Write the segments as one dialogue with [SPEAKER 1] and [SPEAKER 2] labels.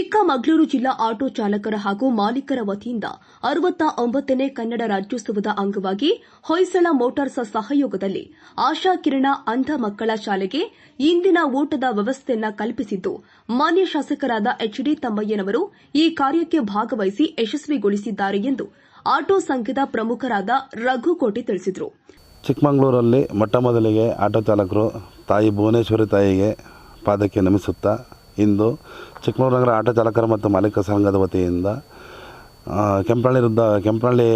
[SPEAKER 1] ಚಿಕ್ಕಮಗಳೂರು ಜಿಲ್ಲಾ ಆಟೋ ಚಾಲಕರ ಹಾಗೂ ಮಾಲೀಕರ ವತಿಯಿಂದ ಅರವತ್ತ ಒಂಬತ್ತನೇ ಕನ್ನಡ ರಾಜ್ಯೋತ್ಸವದ ಅಂಗವಾಗಿ ಹೊಯ್ಸಳ ಮೋಟಾರ್ಸ್ ಸಹಯೋಗದಲ್ಲಿ ಆಶಾ ಕಿರಣ ಅಂಧ ಮಕ್ಕಳ ಶಾಲೆಗೆ ಇಂದಿನ ಊಟದ ವ್ಯವಸ್ಥೆಯನ್ನು ಕಲ್ಪಿಸಿದ್ದು ಮಾನ್ಯ ಶಾಸಕರಾದ ಎಚ್ ಡಿ ತಮ್ಮಯ್ಯನವರು ಈ ಕಾರ್ಯಕ್ಕೆ ಭಾಗವಹಿಸಿ ಯಶಸ್ವಿಗೊಳಿಸಿದ್ದಾರೆ ಎಂದು ಆಟೋ ಸಂಘದ ಪ್ರಮುಖರಾದ ರಘುಕೋಟಿ ತಿಳಿಸಿದರು.
[SPEAKER 2] ಚಿಕ್ಕಮಗಳೂರಲ್ಲಿ ಮೊಟ್ಟಮೊದಲಿಗೆ ಆಟೋ ಚಾಲಕರು ತಾಯಿ ಭುವನೇಶ್ವರಿ ತಾಯಿಗೆ ಪಾದಕ್ಕೆ ನಮಿಸುತ್ತಾ ಇಂದು ಚಿಕ್ಕಮಗಳೂರು ನಗರ ಆಟೋ ಚಾಲಕರ ಮತ್ತು ಮಾಲೀಕ ಸಂಘದ ವತಿಯಿಂದ ಕೆಂಪಳ್ಳಿ ವೃದ್ಧ, ಕೆಂಪಳ್ಳಿ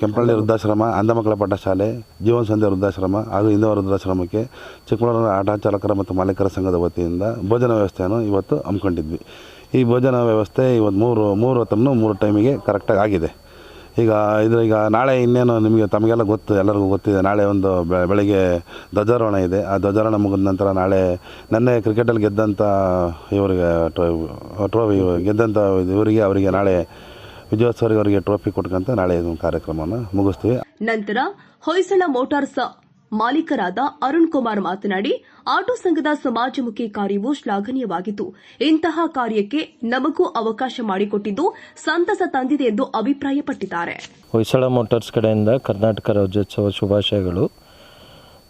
[SPEAKER 2] ಕೆಂಪಳ್ಳಿ ವೃದ್ಧಾಶ್ರಮ ಅಂಧಮಕ್ಕಳ ಪಾಠಶಾಲೆ, ಜೀವನ ಸಂಧ್ಯಾ ವೃದ್ಧಾಶ್ರಮ ಹಾಗೂ ಹಿಂದೂ ವೃದ್ಧಾಶ್ರಮಕ್ಕೆ ಚಿಕ್ಕಮಗಳೂರು ಆಟೋ ಚಾಲಕರ ಮತ್ತು ಮಾಲೀಕರ ಸಂಘದ ವತಿಯಿಂದ ಭೋಜನ ವ್ಯವಸ್ಥೆಯನ್ನು ಇವತ್ತು ಹಮ್ಮಿಕೊಂಡಿದ್ವಿ. ಈ ಭೋಜನ ವ್ಯವಸ್ಥೆ ಇವತ್ತು ಮೂರು ಮೂರು ಹೊತ್ತನ್ನು ಮೂರು ಟೈಮಿಗೆ ಕರೆಕ್ಟಾಗಿ ಆಗಿದೆ. ಈಗ ಇದು ಈಗ ನಾಳೆ ಇನ್ನೇನು ನಿಮಗೆ ತಮಗೆಲ್ಲ ಗೊತ್ತು, ಎಲ್ಲರಿಗೂ ಗೊತ್ತಿದೆ. ನಾಳೆ ಒಂದು ಬೆಳಗ್ಗೆ ಧ್ವಜಾರೋಹಣ ಇದೆ. ಆ ಧ್ವಜಾರೋಹಣ ಮುಗಿದ ನಂತರ ನಾಳೆ ನೆನ್ನೆ ಕ್ರಿಕೆಟಲ್ಲಿ ಗೆದ್ದಂಥ ಇವರಿಗೆ ಟ್ರೋಫಿ ಗೆದ್ದಂಥ ಇವರಿಗೆ, ಅವರಿಗೆ ನಾಳೆ ವಿಜಯೋತ್ಸವರಿಗೆ ಅವರಿಗೆ ಟ್ರೋಫಿ ಕೊಟ್ಕಂತ ನಾಳೆ ಕಾರ್ಯಕ್ರಮವನ್ನು ಮುಗಿಸ್ತೀವಿ.
[SPEAKER 1] ನಂತರ ಹೊಯ್ಸಳ ಮೋಟಾರ್ಸ್ ಮಾಲೀಕರಾದ ಅರುಣ್ ಕುಮಾರ್ ಮಾತನಾಡಿ, ಆಟೋ ಸಂಘದ ಸಮಾಜಮುಖಿ ಕಾರ್ಯವು ಶ್ಲಾಘನೀಯವಾಗಿತ್ತು. ಇಂತಹ ಕಾರ್ಯಕ್ಕೆ ನಮಗೂ ಅವಕಾಶ ಮಾಡಿಕೊಟ್ಟಿದ್ದು ಸಂತಸ ತಂದಿದೆ ಎಂದು ಅಭಿಪ್ರಾಯಪಟ್ಟಿದ್ದಾರೆ.
[SPEAKER 3] ಹೊಯ್ಸಳ ಮೋಟಾರ್ಸ್ ಕಡೆಯಿಂದ ಕರ್ನಾಟಕ ರಾಜ್ಯೋತ್ಸವ ಶುಭಾಶಯಗಳು.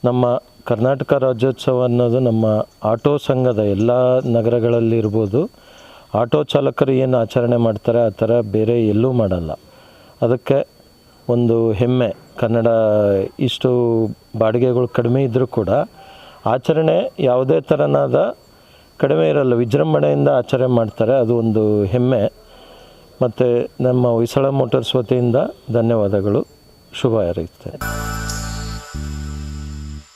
[SPEAKER 3] ನಮ್ಮ ಕರ್ನಾಟಕ ರಾಜ್ಯೋತ್ಸವ ಅನ್ನೋದು ನಮ್ಮ ಆಟೋ ಸಂಘದ ಎಲ್ಲ ನಗರಗಳಲ್ಲಿ ಇರ್ಬೋದು. ಆಟೋ ಚಾಲಕರು ಏನು ಆಚರಣೆ ಮಾಡ್ತಾರೆ ಆ ಥರ ಬೇರೆ ಎಲ್ಲೂ ಮಾಡಲ್ಲ. ಅದಕ್ಕೆ ಒಂದು ಹೆಮ್ಮೆ. ಕನ್ನಡ ಇಷ್ಟು ಬಾಡಿಗೆಗಳು ಕಡಿಮೆ ಇದ್ದರೂ ಕೂಡ ಆಚರಣೆ ಯಾವುದೇ ಥರನಾದ ಕಡಿಮೆ ಇರಲ್ಲ. ವಿಜೃಂಭಣೆಯಿಂದ ಆಚರಣೆ ಮಾಡ್ತಾರೆ. ಅದು ಒಂದು ಹೆಮ್ಮೆ. ಮತ್ತು ನಮ್ಮ ಹೊಯ್ಸಳ ಮೋಟರ್ಸ್ ವತಿಯಿಂದ ಧನ್ಯವಾದಗಳು. ಶುಭ ಹಾರೈಸ್ತೇನೆ.